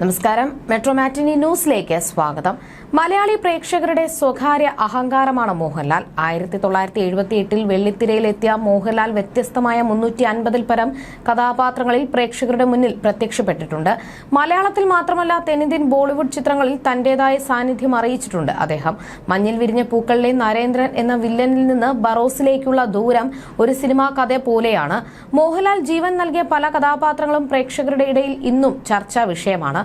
നമസ്കാരം. മെട്രോ മാറ്റിനി ന്യൂസിലേക്ക് സ്വാഗതം. മലയാളി പ്രേക്ഷകരുടെ സ്വകാര്യ അഹങ്കാരമാണ് മോഹൻലാൽ. ആയിരത്തി തൊള്ളായിരത്തി എഴുപത്തി എട്ടിൽ വെള്ളിത്തിരയിലെത്തിയ മോഹൻലാൽ വ്യത്യസ്തമായ മുന്നൂറ്റി അൻപതിൽ പരം കഥാപാത്രങ്ങളിൽ പ്രേക്ഷകരുടെ മുന്നിൽ പ്രത്യക്ഷപ്പെട്ടിട്ടുണ്ട്. മലയാളത്തിൽ മാത്രമല്ല തെന്നിന്ത്യൻ ബോളിവുഡ് ചിത്രങ്ങളിൽ തന്റേതായ സാന്നിധ്യം അറിയിച്ചിട്ടുണ്ട് അദ്ദേഹം. മഞ്ഞിൽ വിരിഞ്ഞ പൂക്കളിലെ നരേന്ദ്രൻ എന്ന വില്ലനിൽ നിന്ന് ബറോസിലേക്കുള്ള ദൂരം ഒരു സിനിമാ കഥ പോലെയാണ്. മോഹൻലാൽ ജീവൻ നൽകിയ പല കഥാപാത്രങ്ങളും പ്രേക്ഷകരുടെ ഇടയിൽ ഇന്നും ചർച്ചാ വിഷയമാണ്.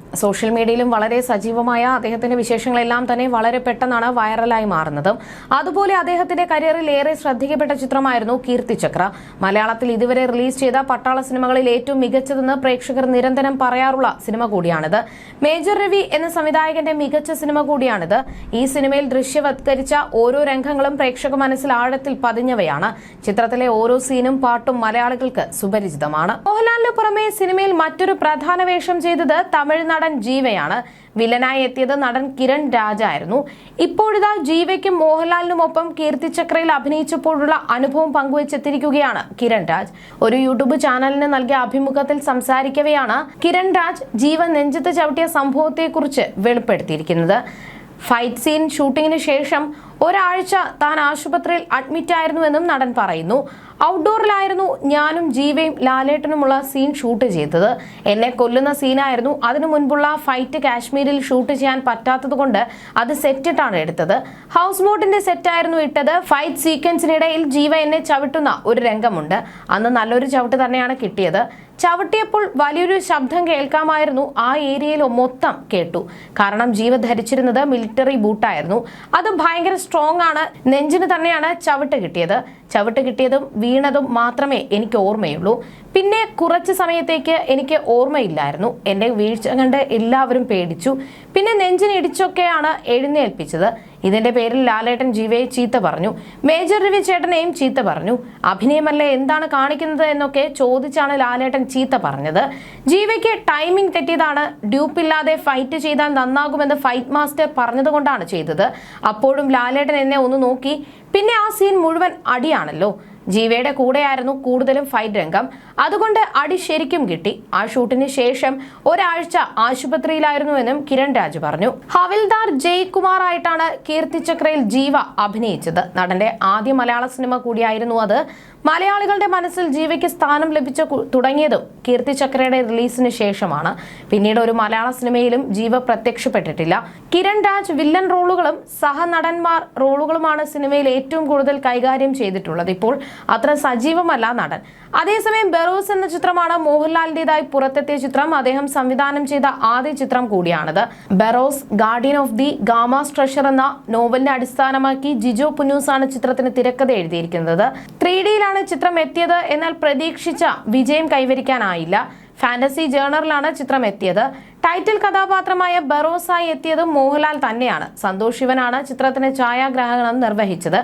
സോഷ്യൽ മീഡിയയിലും വളരെ സജീവമായ അദ്ദേഹത്തിന്റെ വിശേഷങ്ങളെല്ലാം തന്നെ വളരെ പെട്ടെന്നാണ് വൈറലായി മാറുന്നത്. അതുപോലെ അദ്ദേഹത്തിന്റെ കരിയറിൽ ഏറെ ശ്രദ്ധിക്കപ്പെട്ട ചിത്രമായിരുന്നു കീർത്തിചക്ര മലയാളത്തിൽ ഇതുവരെ റിലീസ് ചെയ്ത പട്ടാള സിനിമകളിൽ ഏറ്റവും മികച്ചതെന്ന് പ്രേക്ഷകർ നിരന്തരം പറയാറുള്ള സിനിമ കൂടിയാണിത്. മേജർ രവി എന്ന സംവിധായകന്റെ മികച്ച സിനിമ കൂടിയാണിത്. ഈ സിനിമയിൽ ദൃശ്യവത്കരിച്ച ഓരോ രംഗങ്ങളും പ്രേക്ഷക മനസ്സിൽ ആഴത്തിൽ പതിഞ്ഞവയാണ്. ചിത്രത്തിലെ ഓരോ സീനും പാട്ടും മലയാളികൾക്ക് സുപരിചിതമാണ്. മോഹൻലാലിന് പുറമെ സിനിമയിൽ മറ്റൊരു പ്രധാന വേഷം ചെയ്തത് തമിഴ് നടൻ ജീവയാണ്. വില്ലനായി എത്തിയത് നടൻ കിരൺ രാജായിരുന്നു. ഇപ്പോഴിതാ ജീവയ്ക്കും മോഹൻലാലിനുമൊപ്പം കീർത്തിചക്രയിൽ അഭിനയിച്ചപ്പോഴുള്ള അനുഭവം പങ്കുവച്ചെത്തിയിരിക്കുകയാണ് കിരൺ രാജ്. ഒരു യൂട്യൂബ് ചാനലിന് നൽകിയ അഭിമുഖത്തിൽ സംസാരിക്കവെയാണ് കിരൺ രാജ് ജീവൻ നെഞ്ചത്ത് ചവിട്ടിയ സംഭവത്തെക്കുറിച്ച് വെളിപ്പെടുത്തിയിരിക്കുന്നത്. ഫൈറ്റ് സീൻ ഷൂട്ടിങ്ങിന് ശേഷം ഒരാഴ്ച താൻ ആശുപത്രിയിൽ അഡ്മിറ്റ് ആയിരുന്നുവെന്നും നടൻ പറയുന്നു. ഔട്ട്ഡോറിലായിരുന്നു ഞാനും ജീവയും ലാലേട്ടനുമുള്ള സീൻ ഷൂട്ട് ചെയ്തത്. എന്നെ കൊല്ലുന്ന സീനായിരുന്നു അതിനു മുൻപുള്ള ഫൈറ്റ് കാശ്മീരിൽ ഷൂട്ട് ചെയ്യാൻ പറ്റാത്തതുകൊണ്ട് അത് സെറ്റിട്ടാണ് എടുത്തത്. ഹൗസ് ബോട്ടിന്റെ സെറ്റായിരുന്നു ഇട്ടത്. ഫൈറ്റ് സീക്വൻസിനിടയിൽ ജീവ എന്നെ ചവിട്ടുന്ന ഒരു രംഗമുണ്ട്. അന്ന് നല്ലൊരു ചവിട്ട് തന്നെയാണ് കിട്ടിയത്. ചവിട്ടിയപ്പോൾ വലിയൊരു ശബ്ദം കേൾക്കാമായിരുന്നു. ആ ഏരിയയിൽ മൊത്തം കേട്ടു. കാരണം ജീവ ധരിച്ചിരുന്നത് മിലിറ്ററി ബൂട്ടായിരുന്നു അത് ഭയങ്കര സ്ട്രോങ് ആണ്. നെഞ്ചിന് തന്നെയാണ് ചവിട്ട് കിട്ടിയത്. ചവിട്ട് കിട്ടിയതും വീണതും മാത്രമേ എനിക്ക് ഓർമ്മയുള്ളൂ. പിന്നെ കുറച്ച് സമയത്തേക്ക് എനിക്ക് ഓർമ്മയില്ലായിരുന്നു. എന്റെ വീഴ്ച കണ്ട് എല്ലാവരും പേടിച്ചു. പിന്നെ നെഞ്ചിന് ഇടിച്ചൊക്കെയാണ് എഴുന്നേൽപ്പിച്ചത്. ഇതിന്റെ പേരിൽ ലാലേട്ടൻ ജീവയെ ചീത്ത പറഞ്ഞു. മേജർ രവി ചേട്ടനെയും ചീത്ത പറഞ്ഞു. അഭിനയമല്ലേ എന്താണ് കാണിക്കുന്നത് എന്നൊക്കെ ചോദിച്ചാണ് ലാലേട്ടൻ ചീത്ത പറഞ്ഞത്. ജീവയ്ക്ക് ടൈമിംഗ് തെറ്റിയതാണ്. ഡ്യൂപ്പ് ഇല്ലാതെ ഫൈറ്റ് ചെയ്താൽ നന്നാകുമെന്ന് ഫൈറ്റ് മാസ്റ്റർ പറഞ്ഞതുകൊണ്ടാണ് ചെയ്തത്. അപ്പോഴും ലാലേട്ടൻ എന്നെ ഒന്ന് നോക്കി. പിന്നെ ആ സീൻ മുഴുവൻ അടിയാണല്ലോ. ജീവയുടെ കൂടെയായിരുന്നു കൂടുതലും ഫൈറ്റ് രംഗം. അതുകൊണ്ട് അടി ശരിക്കും കിട്ടി. ആ ഷൂട്ടിന് ശേഷം ഒരാഴ്ച ആശുപത്രിയിലായിരുന്നുവെന്നും കിരൺ രാജ് പറഞ്ഞു. ഹവിൽദാർ ജയ്കുമാർ ആയിട്ടാണ് കീർത്തിചക്രയിൽ ജീവ അഭിനയിച്ചത്. നടന്റെ ആദ്യ മലയാള സിനിമ കൂടിയായിരുന്നു അത്. മലയാളികളുടെ മനസ്സിൽ ജീവയ്ക്ക് സ്ഥാനം ലഭിച്ച തുടങ്ങിയതും കീർത്തിചക്രയുടെ റിലീസിന് ശേഷമാണ്. പിന്നീട് ഒരു മലയാള സിനിമയിലും ജീവ പ്രത്യക്ഷപ്പെട്ടിട്ടില്ല. കിരൺ രാജ് വില്ലൻ റോളുകളും സഹനടന്മാർ റോളുകളുമാണ് സിനിമയിൽ ഏറ്റവും കൂടുതൽ കൈകാര്യം ചെയ്തിട്ടുള്ളത്. ഇപ്പോൾ അത്ര സജീവമല്ല നടൻ. അതേസമയം ബെറോസ് എന്ന ചിത്രമാണ് മോഹൻലാലിന്റേതായി പുറത്തെത്തിയ ചിത്രം. അദ്ദേഹം സംവിധാനം ചെയ്ത ആദ്യ ചിത്രം കൂടിയാണിത്. Barroz guardian of the Gama's treasure എന്ന നോവലിനെ അടിസ്ഥാനമാക്കി ജിജോ പുന്നൂസ് ആണ് ചിത്രത്തിന് തിരക്കഥ എഴുതിയിരിക്കുന്നത്. ത്രീ ഡിയിലാണ് ചിത്രം എത്തിയത്. എന്നാൽ പ്രതീക്ഷിച്ച വിജയം കൈവരിക്കാനായില്ല. ഫാന്റസി ജേണറിലാണ് ചിത്രം എത്തിയത്. ടൈറ്റിൽ കഥാപാത്രമായ ബറോസായി എത്തിയത് മോഹൻലാൽ തന്നെയാണ്. സന്തോഷ് ശിവനാണ് ചിത്രത്തിന് ഛായാഗ്രാഹകണം നിർവഹിച്ചത്.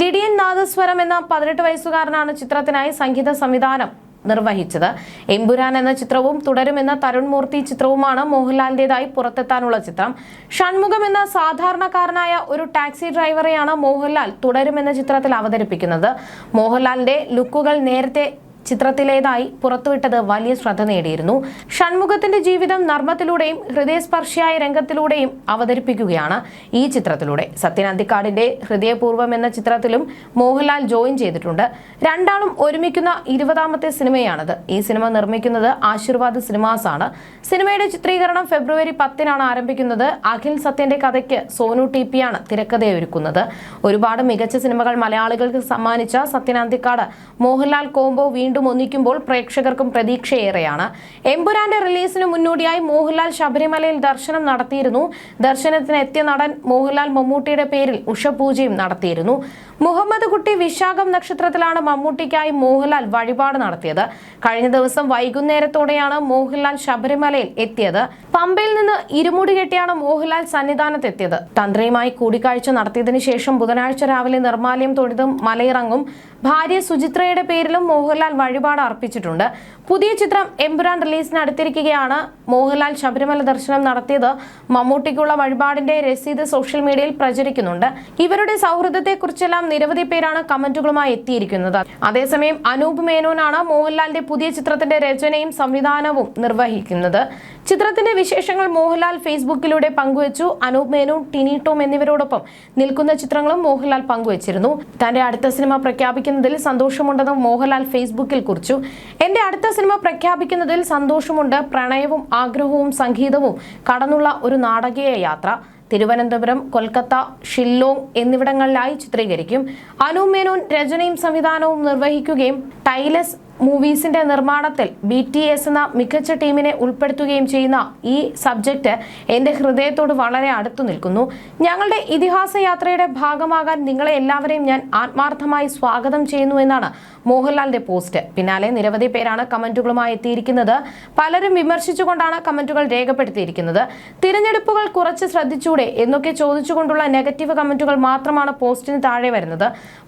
ലിഡിയൻ നാദസ്വരം എന്ന പതിനെട്ട് വയസ്സുകാരനാണ് ചിത്രത്തിനായി സംഗീത സംവിധാനം നിർവഹിച്ചത്. എമ്പുരാൻ എന്ന ചിത്രവും തുടരുമെന്ന തരുൺ മൂർത്തി ചിത്രവുമാണ് മോഹൻലാലിന്റേതായി പുറത്തെത്താനുള്ള ചിത്രം. ഷൺമുഖം എന്ന സാധാരണക്കാരനായ ഒരു ടാക്സി ഡ്രൈവറെയാണ് മോഹൻലാൽ തുടരുമെന്ന ചിത്രത്തിൽ അവതരിപ്പിക്കുന്നത്. മോഹൻലാലിന്റെ ലുക്കുകൾ നേരത്തെ ചിത്രത്തിലേതായി പുറത്തുവിട്ടത് വലിയ ശ്രദ്ധ നേടിയിരുന്നു. ഷൺമുഖത്തിന്റെ ജീവിതം നർമ്മത്തിലൂടെയും ഹൃദയസ്പർശിയായ രംഗത്തിലൂടെയും അവതരിപ്പിക്കുകയാണ് ഈ ചിത്രത്തിലൂടെ. സത്യൻ അന്തിക്കാടിന്റെ ഹൃദയപൂർവം എന്ന ചിത്രത്തിലും മോഹൻലാൽ ജോയിൻ ചെയ്തിട്ടുണ്ട്. രണ്ടാളും ഒരുമിക്കുന്ന ഇരുപതാമത്തെ സിനിമയാണിത്. ഈ സിനിമ നിർമ്മിക്കുന്നത് ആശീർവാദ് സിനിമാസ് ആണ് സിനിമയുടെ ചിത്രീകരണം ഫെബ്രുവരി പത്തിനാണ് ആരംഭിക്കുന്നത്. അഖിൽ സത്യന്റെ കഥയ്ക്ക് സോനു ടി പിയാണ് തിരക്കഥയൊരുക്കുന്നത് ഒരുപാട് മികച്ച സിനിമകൾ മലയാളികൾക്ക് സമ്മാനിച്ച സത്യൻ അന്തിക്കാട് മോഹൻലാൽ കോംബോ വീണ്ടും ഒന്നിക്കുമ്പോൾ പ്രേക്ഷകർക്കും പ്രതീക്ഷയേറെയാണ്. എമ്പുരാന്റെ റിലീസിന് മുന്നോടിയായി മോഹൻലാൽ ശബരിമലയിൽ ദർശനം നടത്തിയിരുന്നു. ദർശനത്തിന് എത്തിയ നടൻ മോഹൻലാൽ മമ്മൂട്ടിയുടെ പേരിൽ ഉഷപൂജയും നടത്തിയിരുന്നു. മുഹമ്മദ് കുട്ടി വിശാഖം നക്ഷത്രത്തിലാണ് മമ്മൂട്ടിക്കായി മോഹൻലാൽ വഴിപാട് നടത്തിയത്. കഴിഞ്ഞ ദിവസം വൈകുന്നേരത്തോടെയാണ് മോഹൻലാൽ ശബരിമലയിൽ എത്തിയത്. പമ്പയിൽ നിന്ന് ഇരുമുടി കെട്ടിയാണ് മോഹൻലാൽ സന്നിധാനത്തെത്തിയത്. തന്ത്രിയുമായി കൂടിക്കാഴ്ച നടത്തിയതിനു ശേഷം ബുധനാഴ്ച രാവിലെ നിർമ്മാലയം തൊഴുതും മലയിറങ്ങും. ഭാര്യ സുചിത്രയുടെ പേരിലും മോഹൻലാൽ വഴിപാട് അർപ്പിച്ചിട്ടുണ്ട്. പുതിയ ചിത്രം എമ്പുരാൻ റിലീസിന് അടുത്തിരിക്കുകയാണ്. മോഹൻലാൽ ശബരിമല ദർശനം നടത്തിയത് മമ്മൂട്ടിക്കുള്ള വഴിപാടിന്റെ രസീത് സോഷ്യൽ മീഡിയയിൽ പ്രചരിക്കുന്നുണ്ട്. ഇവരുടെ സൗഹൃദത്തെക്കുറിച്ചെല്ലാം നിരവധി പേരാണ് കമന്റുകളുമായി എത്തിയിരിക്കുന്നത്. അതേസമയം അനൂപ് മേനോനാണ് മോഹൻലാലിന്റെ പുതിയ ചിത്രത്തിന്റെ രചനയും സംവിധാനവും നിർവഹിക്കുന്നത്. ചിത്രത്തിന്റെ വിശേഷങ്ങൾ മോഹൻലാൽ ഫേസ്ബുക്കിലൂടെ പങ്കുവച്ചു. അനൂപ് മേനോൻ ടിനി ടോം എന്നിവരോടൊപ്പം നിൽക്കുന്ന ചിത്രങ്ങളും മോഹൻലാൽ പങ്കുവച്ചിരുന്നു. തന്റെ അടുത്ത സിനിമ പ്രഖ്യാപിക്കുന്നതിൽ സന്തോഷമുണ്ടെന്ന് മോഹൻലാൽ ഫേസ്ബുക്കിൽ കുറിച്ചു. എന്റെ അടുത്ത സിനിമ പ്രഖ്യാപിക്കുന്നതിൽ സന്തോഷമുണ്ട്. പ്രണയവും ആഗ്രഹവും സംഗീതവും കടന്നുള്ള ഒരു നാടകീയ യാത്ര. തിരുവനന്തപുരം കൊൽക്കത്ത ഷില്ലോങ് എന്നിവിടങ്ങളിലായി ചിത്രീകരിക്കും. അനു മേനോൻ രചനയും സംവിധാനവും നിർവഹിക്കുകയും ടൈലസ് മൂവീസിന്റെ നിർമ്മാണത്തിൽ ബി ടി എസ് എന്ന മികച്ച ടീമിനെ ഉൾപ്പെടുത്തുകയും ചെയ്യുന്ന ഈ സബ്ജക്റ്റ് എന്റെ ഹൃദയത്തോട് വളരെ അടുത്തു നിൽക്കുന്നു. ഞങ്ങളുടെ ഇതിഹാസ യാത്രയുടെ ഭാഗമാകാൻ നിങ്ങളെ എല്ലാവരെയും ഞാൻ ആത്മാർത്ഥമായി സ്വാഗതം ചെയ്യുന്നു എന്നാണ് മോഹൻലാലിന്റെ പോസ്റ്റ്. പിന്നാലെ നിരവധി പേരാണ് കമന്റുകളുമായി എത്തിയിരിക്കുന്നത്. പലരും വിമർശിച്ചുകൊണ്ടാണ് കമന്റുകൾ രേഖപ്പെടുത്തിയിരിക്കുന്നത്. തിരഞ്ഞെടുപ്പുകൾ കുറച്ച് ശ്രദ്ധിച്ചൂടെ എന്നൊക്കെ ചോദിച്ചുകൊണ്ടുള്ള നെഗറ്റീവ് കമന്റുകൾ മാത്രമാണ് പോസ്റ്റിന് താഴെ വരുന്നത്.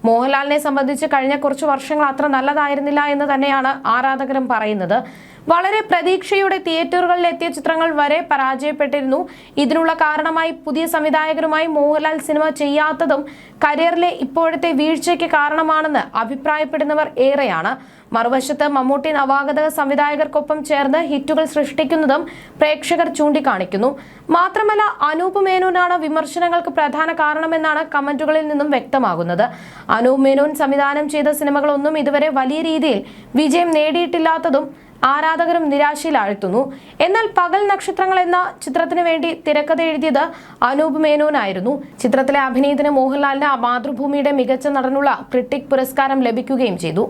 മോഹൻലാലിനെ സംബന്ധിച്ച് കഴിഞ്ഞ കുറച്ച് വർഷങ്ങൾ അത്ര നല്ലതായിരുന്നില്ല എന്ന് തന്നെയാണ് ആരാധകരും പറയുന്നത്. വളരെ പ്രതീക്ഷയുടെ തിയേറ്ററുകളിൽ എത്തിയ ചിത്രങ്ങൾ വരെ പരാജയപ്പെട്ടിരുന്നു. ഇതിനുള്ള കാരണമായി പുതിയ സംവിധായകരുമായി മോഹൻലാൽ സിനിമ ചെയ്യാത്തതും കരിയറിലെ ഇപ്പോഴത്തെ വീഴ്ചയ്ക്ക് കാരണമാണെന്ന് അഭിപ്രായപ്പെടുന്നവർ ഏറെയാണ്. മറുവശത്ത് മമ്മൂട്ടി നവാഗത സംവിധായകർക്കൊപ്പം ചേർന്ന് ഹിറ്റുകൾ സൃഷ്ടിക്കുന്നതും പ്രേക്ഷകർ ചൂണ്ടിക്കാണിക്കുന്നു. മാത്രമല്ല അനൂപ് മേനോനാണ് വിമർശനങ്ങൾക്ക് പ്രധാന കാരണമെന്നാണ് കമന്റുകളിൽ നിന്നും വ്യക്തമാകുന്നത്. അനൂപ് മേനോൻ സംവിധാനം ചെയ്ത സിനിമകളൊന്നും ഇതുവരെ വലിയ രീതിയിൽ വിജയം നേടിയിട്ടില്ലാത്തതും ആരാധകരും നിരാശയിലാഴ്ത്തുന്നു എന്നാൽ പകൽ നക്ഷത്രങ്ങൾ എന്ന ചിത്രത്തിന് വേണ്ടി തിരക്കഥ എഴുതിയത് അനൂപ് മേനോനായിരുന്നു. ചിത്രത്തിലെ അഭിനയത്തിന് മോഹൻലാലിന് മാതൃഭൂമിയുടെ മികച്ച നടനുള്ള ക്രിട്ടിക് പുരസ്കാരം ലഭിക്കുകയും ചെയ്തു.